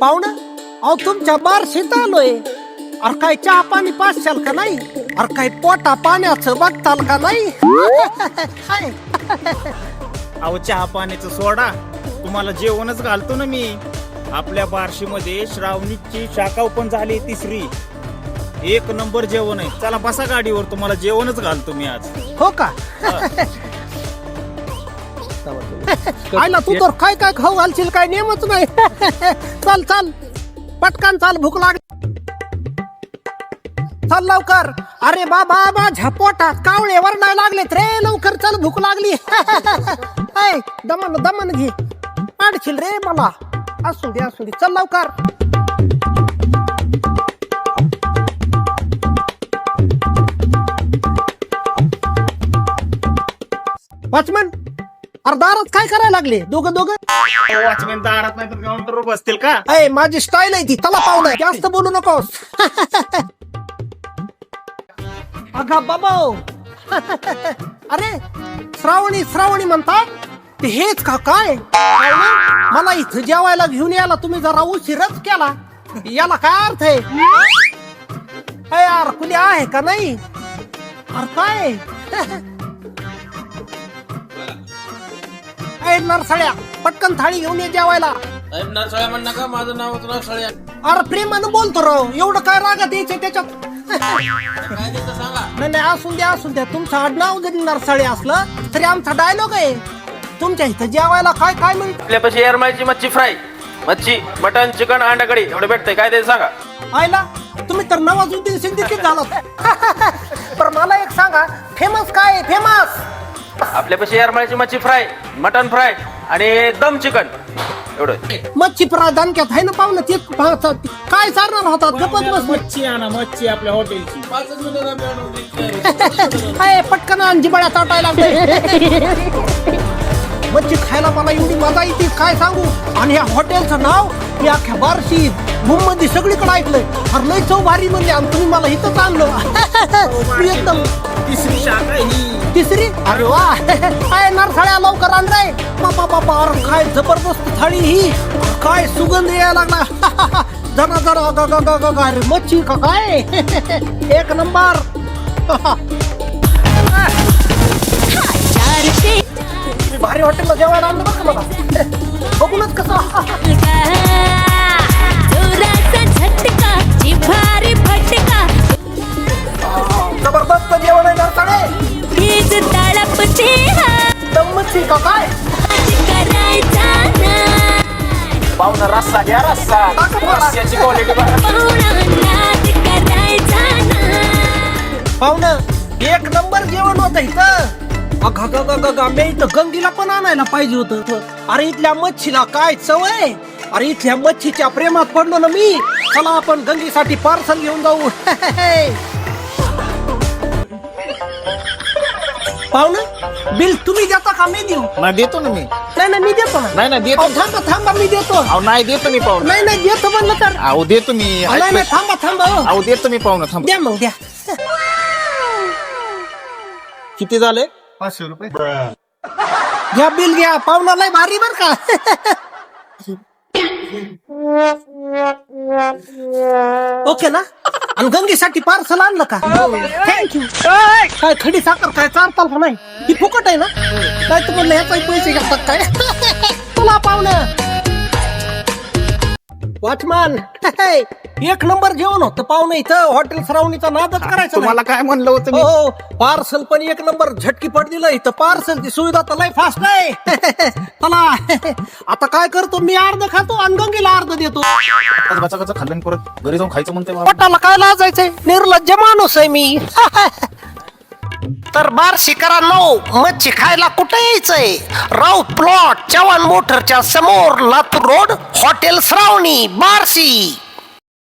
पाहुणं? अहो तुमच्या बारशीत आलोय अरे काय चहा पाणी पाचशाल का नाही? अरे काय पोटा पाण्याचं बघताल का नाही? अहो चहा पाण्याचं सोडा. तुम्हाला जेवणच घालतो ना मी. आपल्या बार्शीमध्ये श्रावणीची शाखा ओपन झाली तिसरी. एक नंबर जेवण आहे. चला बसा गाडीवर तुम्हाला जेवणच घालतो मी आज. हो का? आयला तू तर काय काय खाऊ घालशील काय नेमच नाही. चल चल. पटकन चाल भूक लाग चल लवकर. अरे बाबा माझ्या पोटात कावळे वरडायला लागलेत रे. लवकर चल भूक लागली. ऐ, दमन दमन घे. पाडशील रे मला. असू दे असू दे. चल लवकर. वॉचमन अर्धारात काय करायला लागले? दोघं दोघं? वॉचमॅन दारात नाही तर काउंटरवर बसतील का? अय माझी स्टाईल आहे ती. चला पाहुणं जास्त बोलू नकोस. अगा बाबा. अरे श्रावणी श्रावणी म्हणतात ते हेच का काय? मला इथं जेवायला घेऊन यायला तुम्ही जरा उशीरच केला. याला काय अर्थ आहे? अय यार कुणी आहे का नाही? अरे काय? अय नरसळ्या पटकन थाळी घेऊन ये जेवायला. साहेब नरसळ्या म्हण नका माझं नाव होतं नरसळ्या. अरे प्रेमानं बोलतो राव एवढं काय रागात यायचं त्याच्यात? काय द्यायचं सांगा. नाही नाही असून द्या असून द्या. तुमचं आडनाव जरी नरसाळे असलं तरी आमचा डायलॉग आहे. तुमच्या इथं जेवायला काय काय म्हणत आपल्यापाशी एरमाळची मच्छी फ्राय मच्छी मटन चिकन अंडा कढी एवढं भेटतंय. काय द्यायचं सांगा? आयला तुम्ही तर नवाजुद्दीन सिद्दीकी झालात. पण मला एक सांगा फेमस काय आहे फेमस आपल्यापाशी एरमाळची मच्छी फ्राय मटन फ्राय आणि दम चिकन. एवढं. मच्छी प्राधान त्यात आहे ना पाहुणं ते पाहतात. काय चालणार होतात गपत बस. मच्छी आणा मच्छी आपल्या हॉटेलची अय पटकन अंजी बळ्या ताटायला लागले. मच्छी खायला मला एवढी मजा येते काय सांगू? आणि या हॉटेलचं नाव मी अख्ख्या बारशी मुंबई सगळीकडे ऐकलंय. अरे लय चव भारी म्हणजे आणि तुम्ही मला इथंच आणलं. मी एकदम तिसरी शाखा आहे ही. तिसरी? अरे वा. काय नरसाळ्या लवकर आण रे बाबा बाबा अरे काय जबरदस्त थाळी ही. काय सुगंध यायला लागला. जरा जरा ग ग ग ग ग. अरे मच्छी का काय? एक नंबर. चारशे भारी हॉटेलला जेवायला आणलं का मला बघूनच कसं जबरदस्त जेवण आहे नरसाळे. वीज तळपते दम मच्छी का काय? पाहुणा रस्सा घ्या रस्सा. रस्स्याची क्वालिटी बघा. पाहुणा एक नंबर जेवण होतं इथं. मी इथं गंगीला पण आणायला पाहिजे होतं. अरे इथल्या मच्छीला काय चव आहे? अरे इथल्या मच्छीच्या प्रेमात पडलो ना मी. चला आपण गंगीसाठी पार्सल घेऊन जाऊ. पाहुणं बिल तुम्ही देता का मी देऊ? नाही देतो ना मी. नाही नाही मी देतो ना. नाही नाही देतो. थांबा थांबा मी देतो. अहो नाही देतो मी पाहुणं. नाही नाही देतो म्हणलं तर. अहो देतो मी. नाही नाही थांबा थांबा हो. अहो देतो मी पाहुणं थांब. द्या मग द्या. किती झाले? पाचशे रुपये. घ्या बिल घ्या पाहुणा लय भारी बर का. ओके ना? आणि गंगेसाठी पार्सल आणलं का? थँक्यू काय खडी साखर काय चालताल का नाही. ही फुकट आहे ना? काय तुम्हाला ह्याचाही पैसे घेतात काय? तुला पाहुणं. वॉचमॅन एक नंबर जेवण होतं पाहुणं इथं हॉटेल सरावणीचा नादच करायचा. तुम्हाला काय म्हणलं होतं मी? हो पार्सल पण एक नंबर झटकी पड दिलं इथं पार्सलची सुविधा तर लय फास्ट आहे. चला आता काय करतो मी अर्ध खातो आणि गंगेला अर्ध देतो. गचा गचा खाल्लं आणि परत घरी जाऊन खायचं म्हणते. पोटाला काय लाजायचंय? निर्लज्ज माणूस आहे मी. तर बार्शीकरांनो मच्छी खायला कुठे यायचंय राऊत प्लॉट चव्हाण मोटरच्या समोर लातूर रोड हॉटेल श्रावणी बार्शी.